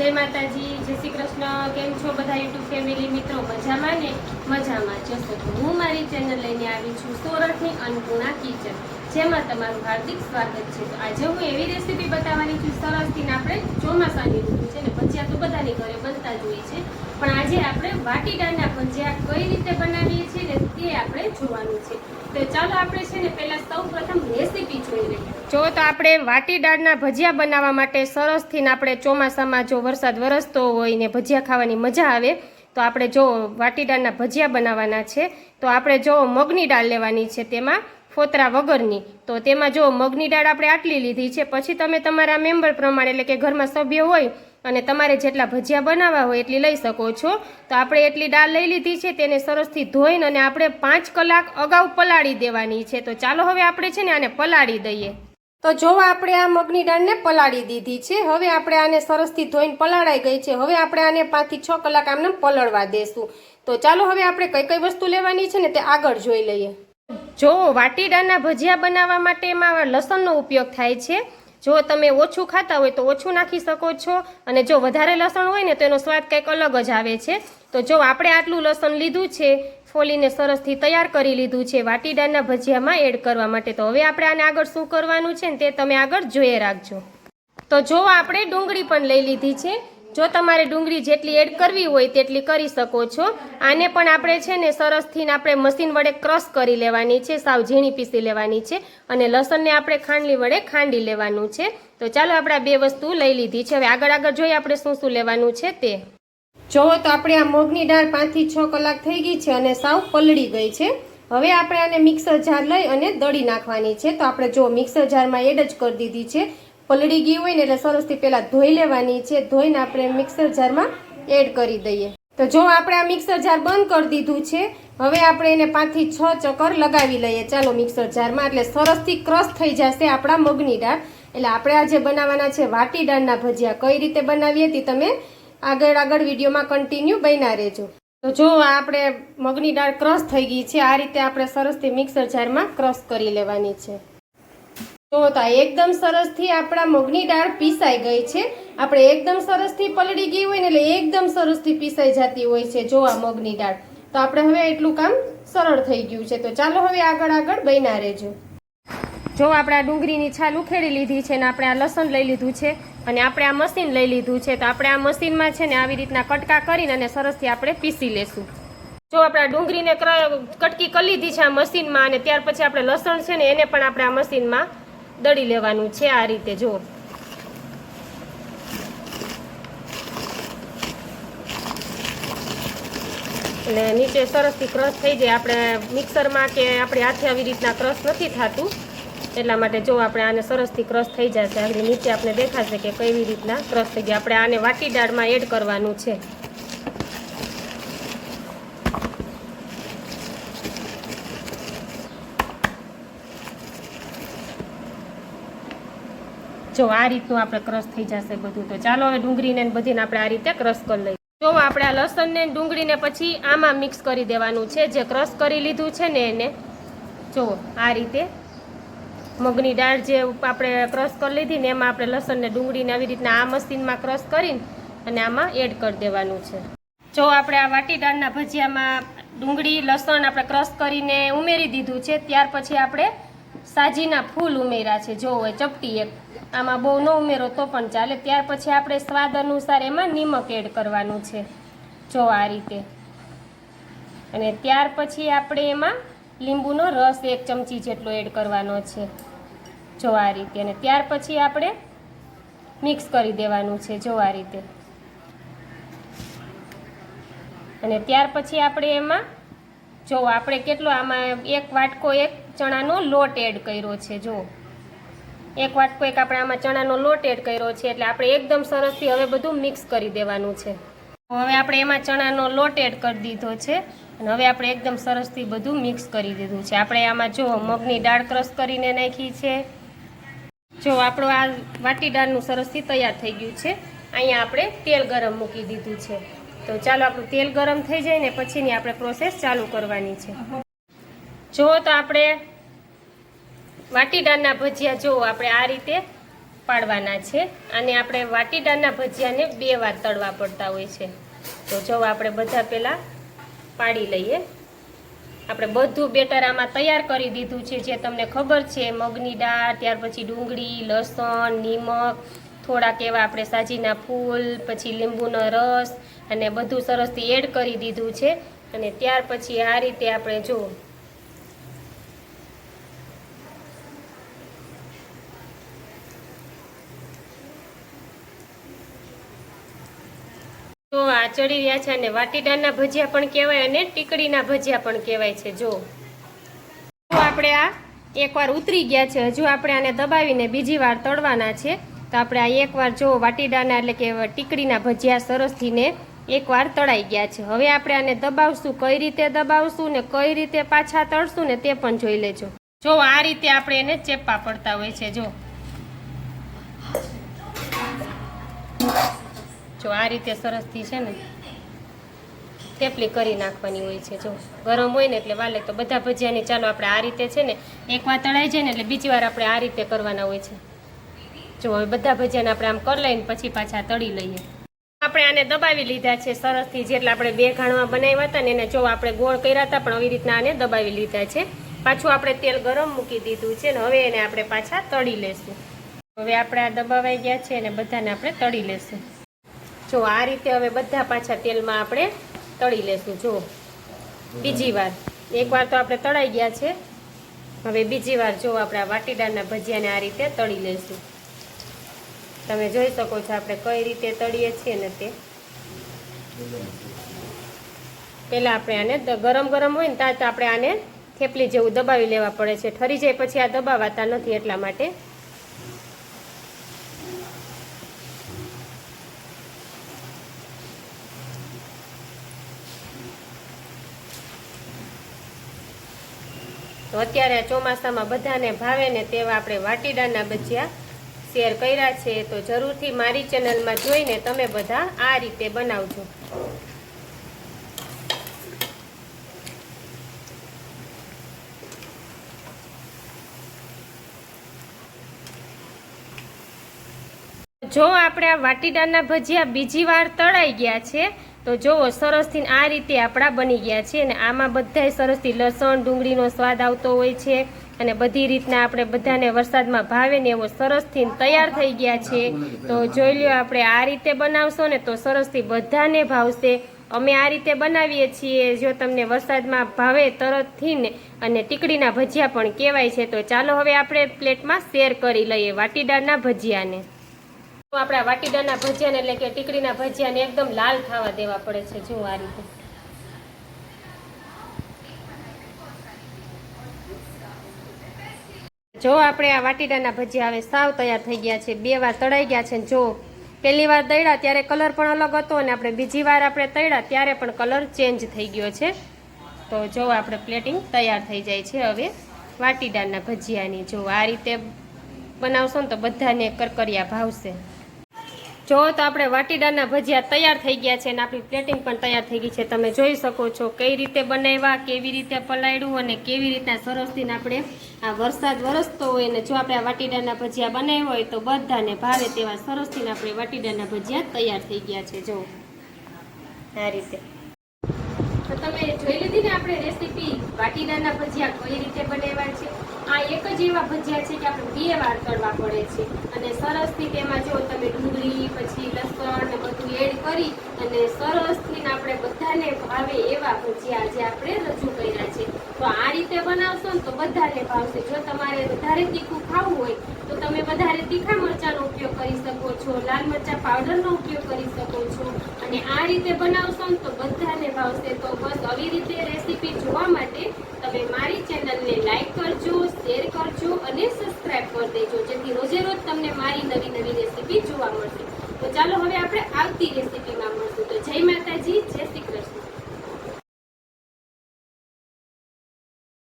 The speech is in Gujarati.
જય માતાજી, જય શ્રી કૃષ્ણ. કેમ છો બધા યુટ્યુબ ફેમિલી મિત્રો? મજામાં ને? મજામાં. જશો તો હું મારી ચેનલ લઈને આવી છું સોરઠની અન્નપૂર્ણા કિચન. જેમાં તમારું હાર્દિક સ્વાગત છે. આજે હું એવી રેસીપી બતાવવાની છું સરસથી આપણે ચોમાસાની ઋતુ છે ને, ભજીયા તો બધાની ઘરે બનતા જ હોય છે. પણ આજે આપણે વાટીદાળના ભજીયા કઈ રીતે બનાવીએ છીએ ને તે આપણે જોવાનું છે. તો ચાલો આપણે છે ને પહેલાં સૌ પ્રથમ રેસીપી જોઈ લઈએ. જો તો આપણે વાટીદાળના ભજીયા બનાવવા માટે સરસથી આપણે ચોમાસામાં જો વરસાદ વરસતો હોય ને ભજીયા ખાવાની મજા આવે, તો આપણે જો વાટીદાળના ભજીયા બનાવવાના છે, તો આપણે જો મગની દાળ લેવાની છે તેમાં ફોતરા વગરની. તો તેમાં જો મગની દાળ આપણે આટલી લીધી છે, પછી તમે તમારા મેમ્બર પ્રમાણે એટલે કે ઘરમાં સભ્ય હોય અને તમારે જેટલા ભજીયા બનાવવા હોય એટલી લઈ શકો છો. તો આપણે એટલી દાળ લઈ લીધી છે, તેને સરસથી ધોઈને અને આપણે પાંચ કલાક અગાઉ પલાળી દેવાની છે. તો ચાલો હવે આપણે છે ને આને પલાળી દઈએ. તો જો આપણે આ મગની દાળને પલાળી દીધી છે. હવે આપણે આને સરસથી ધોઈને પલાળાઈ ગઈ છે. હવે આપણે આને પાંચથી છ કલાક આમને પલળવા દેશું. તો ચાલો હવે આપણે કઈ કઈ વસ્તુ લેવાની છે ને તે આગળ જોઈ લઈએ. જો વાટીડાના ભજીયા બનાવવા માટે એમાં લસણનો ઉપયોગ થાય છે. જો તમે ઓછું ખાતા હોય તો ઓછું નાખી શકો છો અને જો વધારે લસણ હોય ને તો એનો સ્વાદ કંઈક અલગ જ આવે છે. તો જો આપણે આટલું લસણ લીધું છે, ફોલીને સરસથી તૈયાર કરી લીધું છે વાટીડાના ભજીયામાં એડ કરવા માટે. તો હવે આપણે આને આગળ શું કરવાનું છે ને તે તમે આગળ જોઈએ રાખજો. તો જો આપણે ડુંગળી પણ લઈ લીધી છે. જો તમારે ડુંગળી જેટલી એડ કરવી હોય તેટલી કરી શકો છો. આને પણ આપણે છે ને સરસથી આપણે મશીન વડે ક્રશ કરી લેવાની છે, સાવ ઝીણી પીસી લેવાની છે અને લસણને આપણે ખાંડલી વડે ખાંડી લેવાનું છે. તો ચાલો આપણે બે વસ્તુ લઈ લીધી છે. હવે આગળ આગળ જોઈએ આપણે શું શું લેવાનું છે તે. જોવો તો આપણે આ મગની દાળ પાંચથી છ કલાક થઈ ગઈ છે અને સાવ પલળી ગઈ છે. હવે આપણે આને મિક્સર જાર લઈ અને દળી નાખવાની છે. તો આપણે જો મિક્સર જારમાં એડ જ કરી દીધી છે. પલળી ગઈ હોય ને એટલે સરસથી પહેલાં ધોઈ લેવાની છે. ધોઈને આપણે મિક્સર જારમાં એડ કરી દઈએ. તો જો આપણે આ મિક્સર જાર બંધ કરી દીધું છે, હવે આપણે એને પાંચથી છ ચક્કર લગાવી લઈએ. ચાલો મિક્સર જારમાં, એટલે સરસથી ક્રશ થઈ જશે આપણા મગની દાળ. એટલે આપણે આજે બનાવવાના છે વાટી દાળના ભજીયા, કઈ રીતે બનાવીએ તે તમે આગળ આગળ વિડીયોમાં કન્ટિન્યુ બન્યા રહેજો. તો જો આપણે મગની દાળ ક્રશ થઈ ગઈ છે, આ રીતે આપણે સરસથી મિક્સર જારમાં ક્રશ કરી લેવાની છે. તો તો એકદમ સરસથી આપણા મગની દાળ પીસાઈ ગઈ છે. આપણે એકદમ સરસથી પલળી ગઈ હોય ને એટલે એકદમ સરસથી પીસાઈ જતી હોય છે. જો આ મગની દાળ તો આપણે હવે એટલું કામ સરળ થઈ ગયું છે. તો ચાલો હવે આગળ આગળ બન્યા રહેજો. જો આપણે આ ડુંગળીની છાલ ઉખેડી લીધી છે ને આપણે આ લસણ લઈ લીધું છે અને આપણે આ મશીન લઈ લીધું છે. તો આપણે આ મશીનમાં છે ને આવી રીતના કટકા કરીને અને સરસથી આપણે પીસી લેશું. જો આપણે ડુંગળીને કટકી કરી લીધી છે આ મશીનમાં અને ત્યાર પછી આપણે લસણ છે ને એને પણ આપણે આ મશીનમાં દળી લેવાનું છે આ રીતે જો એટલે નીચે સરસથી ક્રશ થઈ જાય. આપણે મિક્સરમાં કે આપણે હાથે આવી રીતના ક્રશ નથી થતું. એટલા માટે જો આપણે આને સરસથી ક્રશ થઈ જશે આગળ નીચે આપણે દેખાશે કે કેવી રીતના ક્રશ થઈ ગયા આપણે આને વાટી દાળમાં એડ કરવાનું છે. જો આ રીતનું આપણે ક્રશ થઈ જશે બધું, તો ચાલો હવે ડુંગળીને બધીને આપણે આ રીતે ક્રશ કરી લઈએ. જો આપણે આ લસણને ડુંગળીને પછી આમાં મિક્સ કરી દેવાનું છે, જે ક્રશ કરી લીધું છે ને એને, જો આ રીતે મગની દાળ જે આપણે ક્રશ કરી લીધી ને એમાં આપણે લસણને ડુંગળીને આવી રીતના આ મશીનમાં ક્રશ કરીને અને આમાં એડ કરી દેવાનું છે. જો આપણે આ વાટી દાળના ભજીયામાં ડુંગળી, લસણ આપણે ક્રશ કરીને ઉમેરી દીધું છે, ત્યાર પછી આપણે સાજીના ફૂલ ઉમેર્યા છે. જો હોય ચપટી એક. આમાં બહુ ન ઉમેરો તો પણ ચાલે. ત્યાર પછી આપણે સ્વાદ અનુસાર એમાં નિમક એડ કરવાનું છે. જો આ રીતે. અને ત્યાર પછી આપણે એમાં લીંબુનો રસ એક ચમચી જેટલો એડ કરવાનો છે. જો આ રીતે. અને ત્યાર પછી આપણે મિક્સ કરી દેવાનું છે. જો આ રીતે. અને ત્યાર પછી આપણે એમાં જો આપણે કેટલો આમાં એક વાટકો એક ચણાનો લોટ એડ કર્યો છે જો એક વાટકો એક આપણે આમાં ચણાનો લોટ એડ કર્યો છે, એટલે આપણે એકદમ સરસથી હવે બધું મિક્સ કરી દેવાનું છે. હવે આપણે એમાં ચણાનો લોટ એડ કરી દીધો છે, અને હવે આપણે એકદમ સરસથી બધું મિક્સ કરી દીધું છે. આપણે આમાં જો મગની દાળ ક્રશ કરીને નાખી છે. જો આપણો આ વાટી દાળનું સરસથી તૈયાર થઈ ગયું છે, અહીંયા આપણે તેલ ગરમ મૂકી દીધું છે. તો ચાલો આપણું તેલ ગરમ થઈ જાય ને, પછીની આપણે પ્રોસેસ ચાલુ કરવાની છે. જો તો આપણે વાટીદારના ભજીયા જો આપણે આ રીતે પાડવાના છે અને આપણે વાટીદારના ભજીયાને બે વાર તળવા પડતા હોય છે. તો જો આપણે બધા પહેલાં પાડી લઈએ. આપણે બધું બેટર આમાં તૈયાર કરી દીધું છે, જે તમને ખબર છે, મગની દાળ, ત્યાર પછી ડુંગળી, લસણ, નિમક, થોડાક એવા આપણે સાજીના ફૂલ, પછી લીંબુનો રસ અને બધું સરસથી એડ કરી દીધું છે. અને ત્યાર પછી આ રીતે આપણે જો તો આ ચડી રહ્યા છે અને વાટીડાના ભજીયા પણ કહેવાય અને ટીકડીના ભજીયા પણ કહેવાય છે. જો આપણે આ એકવાર ઉતરી ગયા છે. હજુ આપણે આને દબાવીને બીજી વાર તળવાના છે. તો આપણે આ એકવાર જો વાટીદાના એટલે કે ટીકડીના ભજીયા સરસથીને એકવાર તળાઈ ગયા છે. હવે આપણે આને દબાવશું, કઈ રીતે દબાવશું ને કઈ રીતે પાછા તળશું ને તે પણ જોઈ લેજો. જો આ રીતે આપણે એને ચેપા પડતા હોય છે. જો જો આ રીતે સરસથી છે ને થેપલી કરી નાખવાની હોય છે. જો ગરમ હોય ને એટલે વાલે તો બધા ભજીયાની ચાલો આપણે આ રીતે છે ને એકવાર તળાઈ જાય ને એટલે બીજી વાર આપણે આ રીતે કરવાના હોય છે. જો હવે બધા ભજીયાને આપણે આમ કરી લઈને પછી પાછા તળી લઈએ. આપણે આને દબાવી લીધા છે સરસથી જેટલા આપણે બે ઘાણવા બનાવ્યા હતા ને એને જો આપણે ગોળ કર્યા હતા, પણ આવી રીતના આને દબાવી લીધા છે. પાછું આપણે તેલ ગરમ મૂકી દીધું છે ને, હવે એને આપણે પાછા તળી લેશું. હવે આપણે આ દબાવાઈ ગયા છે અને બધાને આપણે તળી લેશું. જો આ રીતે હવે બધા પાછા તેલમાં આપણે તળી લેશું જો બીજી વાર. એકવાર તો આપણે તળાઈ ગયા છે. હવે બીજી વાર જો આપણે વાટીદારના ભજીયાને આ રીતે તળી લેશું. તમે જોઈ શકો છો આપણે કઈ રીતે તળીએ છીએ ને તે. પહેલાં આપણે આને ગરમ ગરમ હોય ને ત્યાં તો આપણે આને થેપલી જેવું દબાવી લેવા પડે છે. ઠરી જાય પછી આ દબાવાતા નથી એટલા માટે. તો અત્યારે ચોમાસામાં બધાને ભાવે ને તેવા આપણે વાટીડાના ભજીયા શેર કર્યા છે. તો જરૂરથી મારી ચેનલમાં જોઈને તમે બધા આ રીતે બનાવજો. જો આપણે આ વાટીડાના ભજીયા બીજી વાર તળાઈ ગયા છે તો જુઓ સરસથી આ રીતે આપણા બની ગયા છે અને આમાં બધાય સરસથી લસણ, ડુંગળીનો સ્વાદ આવતો હોય છે અને બધી રીતના આપણે બધાને વરસાદમાં ભાવે ને એવો સરસથી તૈયાર થઈ ગયા છે. તો જોઈ લ્યો, આપણે આ રીતે બનાવશો ને તો સરસથી બધાને ભાવશે. અમે આ રીતે બનાવીએ છીએ. જો તમને વરસાદમાં ભાવે તરતથી ને અને ટીકડીના ભજીયા પણ કહેવાય છે, તો ચાલો હવે આપણે પ્લેટમાં શેર કરી લઈએ વાટીદારના ભજીયાને. આપણા વાટીદાના ભજીયાને એટલે કે ટીકડીના ભજીયાને એકદમ લાલ થવા દેવા પડે છે જો આ રીતે. જો આપણે આ વાટીદાના ભજીયા હવે સાવ તૈયાર થઈ ગયા છે, બે વાર તળાઈ ગયા છે જો પહેલી વાર તળ્યા ત્યારે કલર પણ અલગ હતો અને આપણે બીજી વાર આપણે તળ્યા ત્યારે પણ કલર ચેન્જ થઈ ગયો છે. તો જો આપણે પ્લેટિંગ તૈયાર થઈ જાય છે હવે વાટીડાના ભજીયાની. જો આ રીતે બનાવશો ને તો બધાને કરકરિયા ભાવશે. જો તો આપણે વાટીડાના ભજીયા તૈયાર થઈ ગયા છે અને આપણી પ્લેટિંગ પણ તૈયાર થઈ ગઈ છે. તમે જોઈ શકો છો કઈ રીતે બનાવ્યા, કેવી રીતે પલાળ્યું અને કેવી રીતના સરસથી આપણે આ વરસાદ વરસતો હોય અને જો આપણે આ વાટીડાના ભજીયા બનાવ્યા હોય તો બધાને ભાવે તેવા સરસથી આપણે વાટીડાના ભજીયા તૈયાર થઈ ગયા છે. જો આ રીતે. તો તમે જોઈ લીધી ને આપણે રેસીપી વાટીડાના ભજીયા કઈ રીતે બનાવ્યા છે? આ એક જ એવા ભજીયા છે કે આપણે બે વાર તળવા પડે છે. અને સરસથી તેમાં જો તમે ડુંગળી, પછી લસણ ને બધું એડ કરી અને સરસથી આપણે બધાને ભાવે એવા ભજીયા આજે આપણે રજૂ કર્યા છે. તો આ રીતે બનાવશો ને તો બધાને ભાવશે. જો તમારે વધારે તીખું ખાવું હોય તો તમે વધારે તીખા મરચાંનો ઉપયોગ કરી શકો છો, લાલ મરચાં પાવડરનો ઉપયોગ કરી શકો છો. અને આ રીતે બનાવશો ને તો બધાને ભાવશે. તો બસ આવી રીતે રેસીપી જોવા માટે તમે મારી ચેનલને લાઈક કરજો શેર કરજો અને સબસ્ક્રાઇબ કરી દેજો. જેથી રોજે રોજ તમને મારી નવી નવી રેસીપી જોવા મળશે. તો ચાલો હવે આપણે આવતી રેસીપીમાં મળશું. તો જય માતાજી, જય શ્રી કૃષ્ણ.